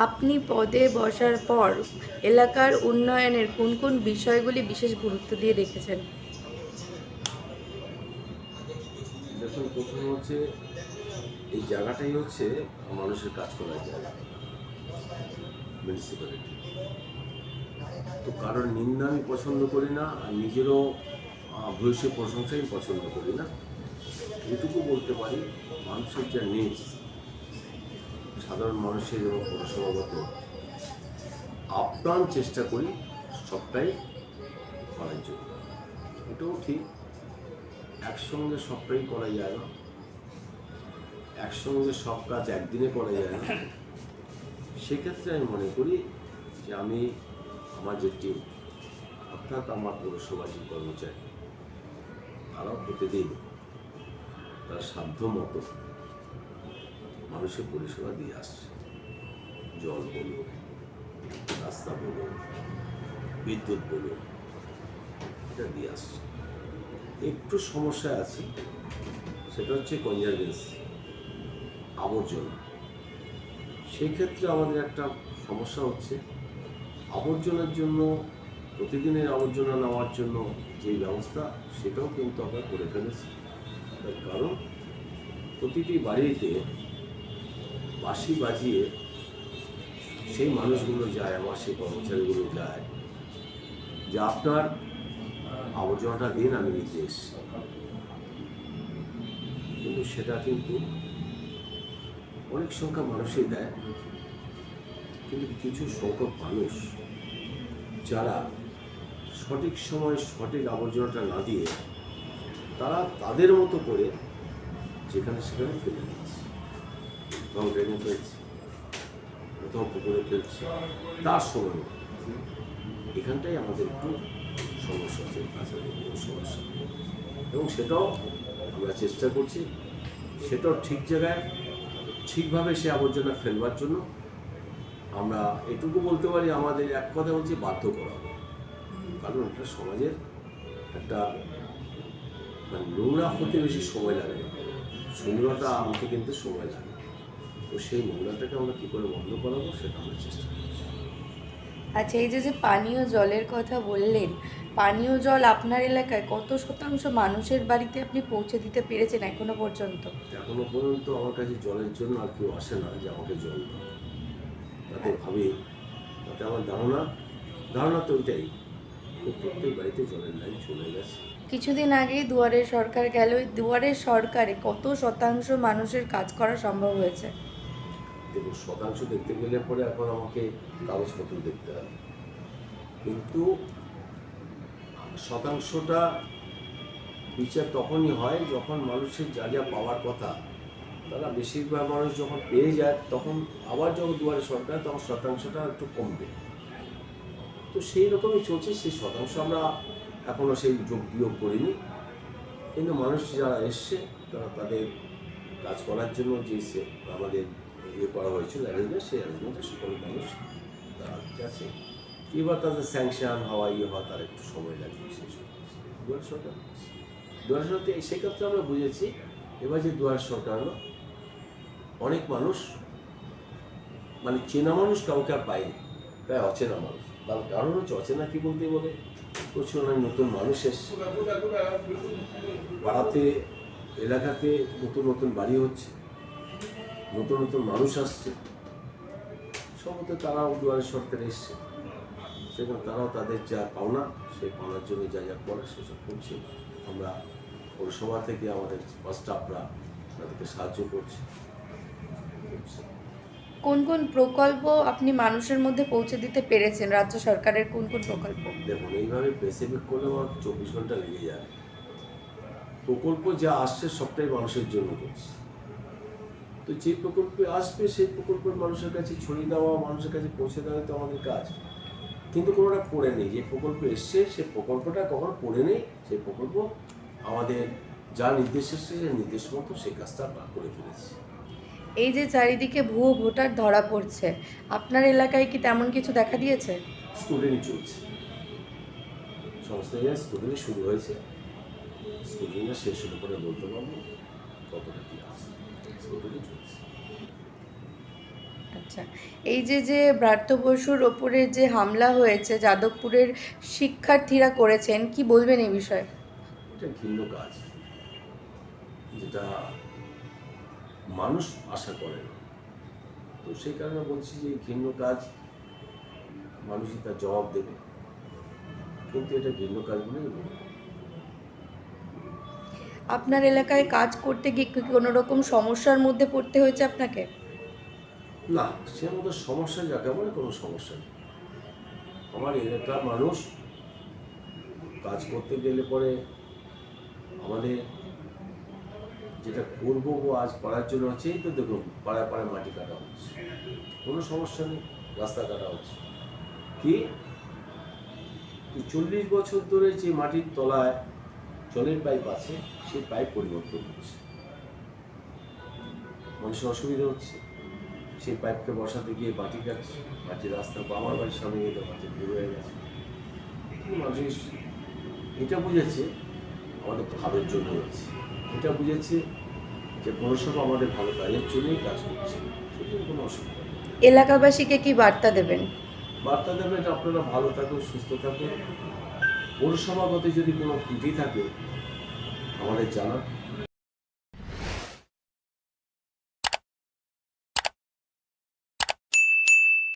আপনি পদে বসার পর এলাকার উন্নয়নের কোন কোন বিষয়গুলি বিশেষ গুরুত্ব দিয়ে দেখেছেন? দেখুন প্রথম হচ্ছে এই জায়গাটাই হচ্ছে মানুষের কাজ করার জায়গা মিউনিসিপ্যালিটি তো কারোর নিন্দা আমি পছন্দ করি না আর নিজেরও আহ, ভূয়সী প্রশংসা আমি পছন্দ করি না। এটুকু বলতে পারি মানুষের যা নিডস সাধারণ মানুষের এবং পৌরসভাগত আপ্রাণ চেষ্টা করি সবটাই করার জন্য। এটাও ঠিক, একসঙ্গে সবটাই করা যায় না, একসঙ্গে সব কাজ একদিনে করা যায় না। সেক্ষেত্রে আমি মনে করি যে আমি আমার যে টিম অর্থাৎ আমার পৌরসভা যে কর্মচারী, তারাও প্রতিদিন তারা সাধ্য মতো মানুষের পরিষেবা দিয়ে আসছে। জল বলুন রাস্তা বলুন বিদ্যুৎ বলুন এটা দিয়ে আসছে। একটু সমস্যা আছে, সেটা হচ্ছে কনজারভেন্সি আবর্জনা। সেই ক্ষেত্রে আমাদের একটা সমস্যা হচ্ছে, আবর্জনার জন্য, প্রতিদিনের আবর্জনা নেওয়ার জন্য যে ব্যবস্থা, সেটাও কিন্তু আমরা করে ফেলেছি। তার কারণ, প্রতিটি বাড়িতে বাঁশি বাজিয়ে সেই মানুষগুলো যায়, আমার সেই কর্মচারীগুলো যায়। যে আপনার আবর্জনাটা দিন, আমি নিতে এসেছি। কিন্তু সেটা কিন্তু অনেক সংখ্যা মানুষই দেয়। কিন্তু কিছু সংখ্যক মানুষ যারা সঠিক সময় সঠিক আবর্জনাটা না দিয়ে তারা তাদের মতো করে যেখানে সেখানে ফেলে দিচ্ছে কোথাও ড্রেনে ফেলছে কোথাও পুকুরে ফেলছে তার সময়। এখানটাই আমাদের একটু সমস্যা আছে সমস্যা এবং সেটাও আমরা চেষ্টা করছি সেটাও ঠিক জায়গায়, ঠিকভাবে সে আবর্জনা ফেলবার জন্য আমরা এটুকু বলতে পারি, আমাদের এক কথা হচ্ছে বাধ্য করা। কারণ এটা সমাজের একটা মানে নোংরা হতে বেশি সময় লাগে না। সুন্দরতা আনতে কিন্তু সময় লাগে। তো সেই নোংরাটাকে আমরা কী করে বন্ধ করাবো সেটা আমরা চেষ্টা করছি। আচ্ছা এই যে যে পানীয় জলের কথা বললেন পানীয় জল আপনার এলাকায় কত শতাংশ মানুষের বাড়িতে আপনি পৌঁছে দিতে পেরেছেন এখনও পর্যন্ত? এখনও পর্যন্ত আমার কাছে জলের জন্য আর কেউ আসে না যে আমাকে জল তাতে ভাবি তাতে আমার ধারণা ধারণা তো ওইটাই প্রত্যেক বাড়িতে জলের লাইন চলে গেছে। কিছুদিন আগেই দুয়ারের সরকার গেল দুয়ারের সরকারে কত শতাংশ মানুষের কাজ করা সম্ভব হয়েছে? দেখুন, শতাংশ দেখতে গেলে পরে এখন আমাকে কাগজপত্র দেখতে হবে। কিন্তু শতাংশটা বিচার তখনই হয় যখন মানুষের যা যা পাওয়ার কথা, তারা বেশিরভাগ মানুষ যখন পেয়ে যায়, তখন আবার যখন দুয়ারে সরকার, তখন শতাংশটা একটু কমবে। তো সেই রকমই চলছে, সেই শতাংশ আমরা এখনও সেই যোগ বিয়োগ করিনি। কিন্তু মানুষ যারা এসছে, তারা তাদের কাজ করার জন্য যে আমাদের ইয়ে করা হয়েছিল অ্যারেঞ্জমেন্ট সেই অ্যারেঞ্জমেন্টে সকল মানুষ তারা গেছে এবার তাদের স্যাংশন হওয়া ইয়ে হওয়া তার একটু সময় লাগবে সেই সব দুয়ার সরকার। দুয়ার সরকার সেক্ষেত্রে আমরা বুঝেছি এবার যে দুয়ার সরকার অনেক মানুষ মানে চেনা মানুষ কাউকে আর পায়নি প্রায় অচেনা মানুষ। তার কারণ হচ্ছে অচেনা কি বলতে বলে? প্রচুর অনেক নতুন মানুষ এসছে। পাড়াতে এলাকাতে নতুন নতুন বাড়ি হচ্ছে। নতুন নতুন মানুষ আসছে। সম্ভবত তারাও দুয়ারে সরকারে এসছে। সেখানে তারাও তাদের যা পাওনা সেই পাওনার জন্য যা যা করে সেসব করছে। আমরা পৌরসভা থেকে আমাদের বাস স্টাফরা তাদেরকে সাহায্য করছি। কোন কোন প্রকল্প আপনি মানুষের মধ্যে পৌঁছে দিতে পেরেছেন? রাজ্য সরকারের কোন কোন প্রকল্প? দেখুন এইভাবে স্পেসিফিক করলে আমার চব্বিশ ঘণ্টা লেগে যায় প্রকল্প যা আসছে সবটাই মানুষের জন্য করছে। তো যে প্রকল্পে আসবে সেই প্রকল্পের মানুষের কাছে ছড়িয়ে দেওয়া মানুষের কাছে পৌঁছে দেওয়াই তো আমাদের কাজ। কিন্তু কোনোটা পড়ে নেই। যে প্রকল্প এসছে সে প্রকল্পটা কখনো পড়ে নেই। সেই প্রকল্প আমাদের যা নির্দেশ এসছে সেই নির্দেশ মতো সেই কাজটা আমরা করে ফেলেছি। এই যে চারিদিকে ভুয়ো ভোটার ধরা পড়ছে আপনার এলাকায় কি তেমন কিছু দেখা দিয়েছে? স্টুডেন্ট চলছে। সমস্ত জায়গায় স্টুডেন্ট শুরু হয়েছে। স্টুডেন্টরা শেষ হলে পরে বলতে পারব। আচ্ছা এই যে যে ব্রাত্য বসুর ওপরে যে হামলা হয়েছে, যাদবপুরের শিক্ষার্থীরা করেছেন, কি বলবেন এই বিষয়ে? এটা ঘৃণ্য কাজ, যেটা মানুষ আশা করে তো সেই কারণে বলছি যে ঘৃণ্য কাজ মানুষই তার জবাব দেবে। কিন্তু এটা ঘৃণ্য কাজ বলেই মনে। আপনার এলাকায় কাজ করতে গিয়ে কি কোনো রকম সমস্যার মধ্যে পড়তে হয়েছে আপনাকে? না সে মতো সমস্যা যাকে বলে কোনো সমস্যা নেই। আমার এলাকার মানুষ কাজ করতে গেলে পরে আমাদের যেটা করব ও আজ পাড়ার জন্য এই তো দেখুন, পাড়ায় পাড়ায় মাটি কাটা হচ্ছে। কোনো সমস্যা নেই, রাস্তা কাটা হচ্ছে। কি? চল্লিশ বছর ধরে যে মাটির তলায় জলের পাইপ আছে সেই পাইপ পরিবর্তন হচ্ছে। মানুষের অসুবিধা হচ্ছে। সেই পাইপকে বসাতে গিয়ে বাটি কাটছে মাটির রাস্তা বা আমার বাড়ির সামনে গেলে মাটি পুরো হয়ে গেছে। মানুষ এটা বুঝেছে আমাদের ভালোর জন্য হচ্ছে। এটা বুঝেছে যে পৌরসভা আমাদের ভালো কাজের জন্যই কাজ করছে সেটাই কোনো অসুবিধা এলাকাবাসীকে কি বার্তা দেবেন? বার্তা দেবেন আপনারা ভালো থাকুন সুস্থ থাকুন। পৌরসভাগত যদি কোনো ত্রুটি থাকে আমাদের জানান।